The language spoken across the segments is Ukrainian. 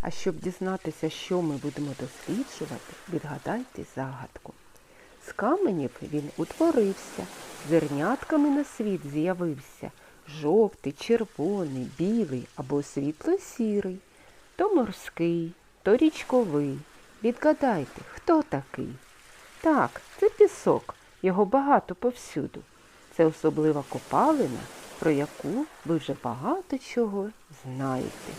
А щоб дізнатися, що ми будемо досліджувати, відгадайте загадку. З каменів він утворився, зернятками на світ з'явився. Жовтий, червоний, білий або світло-сірий. То морський, то річковий. Відгадайте, хто такий? Так, це пісок, його багато повсюду. Це особлива копалина, про яку ви вже багато чого знаєте.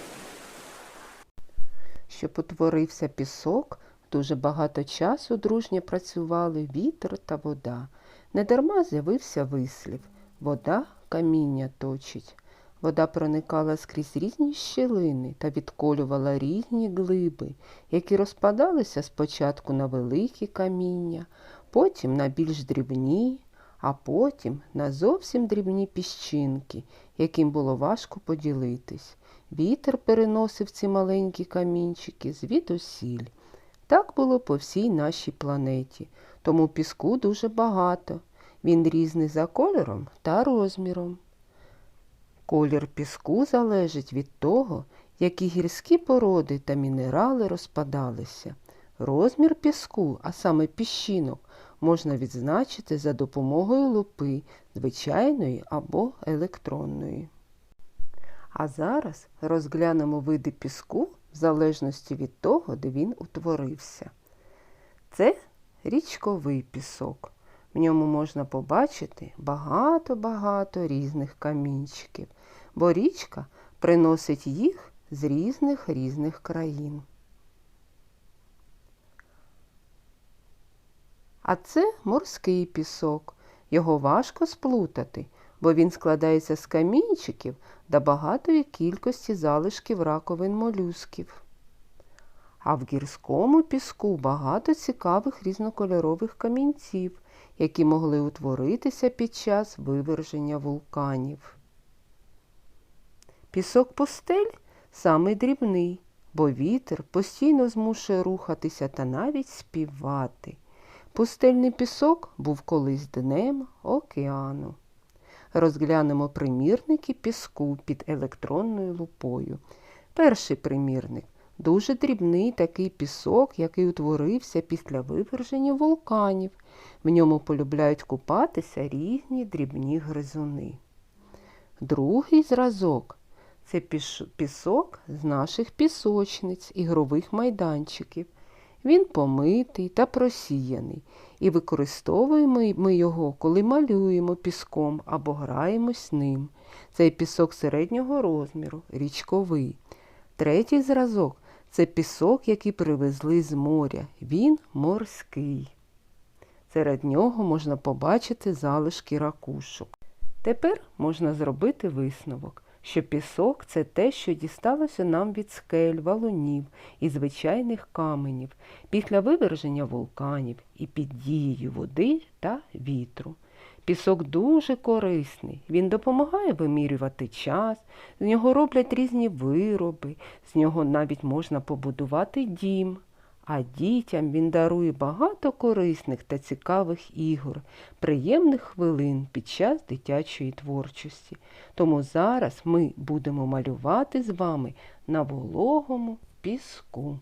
Щоб утворився пісок, дуже багато часу дружньо працювали вітер та вода. Недарма з'явився вислів вода каміння точить. Вода проникала скрізь різні щілини та відколювала різні глиби, які розпадалися спочатку на великі каміння, потім на більш дрібні, а потім на зовсім дрібні піщинки, яким було важко поділитись. Вітер переносив ці маленькі камінчики звідусіль. Так було по всій нашій планеті, тому піску дуже багато. Він різний за кольором та розміром. Колір піску залежить від того, які гірські породи та мінерали розпадалися. Розмір піску, а саме піщинок, можна відзначити за допомогою лупи, звичайної або електронної. А зараз розглянемо види піску в залежності від того, де він утворився. Це річковий пісок. В ньому можна побачити багато-багато різних камінчиків, бо річка приносить їх з різних різних країн. А це морський пісок. Його важко сплутати, бо він складається з камінчиків та багатої кількості залишків раковин молюсків. А в гірському піску багато цікавих різнокольорових камінців, які могли утворитися під час виверження вулканів. Пісок пустель самий дрібний, бо вітер постійно змушує рухатися та навіть співати. Пустельний пісок був колись днем океану. Розглянемо примірники піску під електронною лупою. Перший примірник дуже дрібний такий пісок, який утворився після виверження вулканів. В ньому полюбляють купатися різні дрібні гризуни. Другий зразок це пісок з наших пісочниць, ігрових майданчиків. Він помитий та просіяний, і використовуємо ми його, коли малюємо піском або граємось ним. Цей пісок середнього розміру, річковий. Третій зразок це пісок, який привезли з моря. Він морський. Серед нього можна побачити залишки ракушок. Тепер можна зробити висновок, що пісок це те, що дісталося нам від скель, валунів і звичайних каменів після виверження вулканів і під дією води та вітру. Пісок дуже корисний, він допомагає вимірювати час, з нього роблять різні вироби, з нього навіть можна побудувати дім. А дітям він дарує багато корисних та цікавих ігор, приємних хвилин під час дитячої творчості. Тому зараз ми будемо малювати з вами на вологому піску.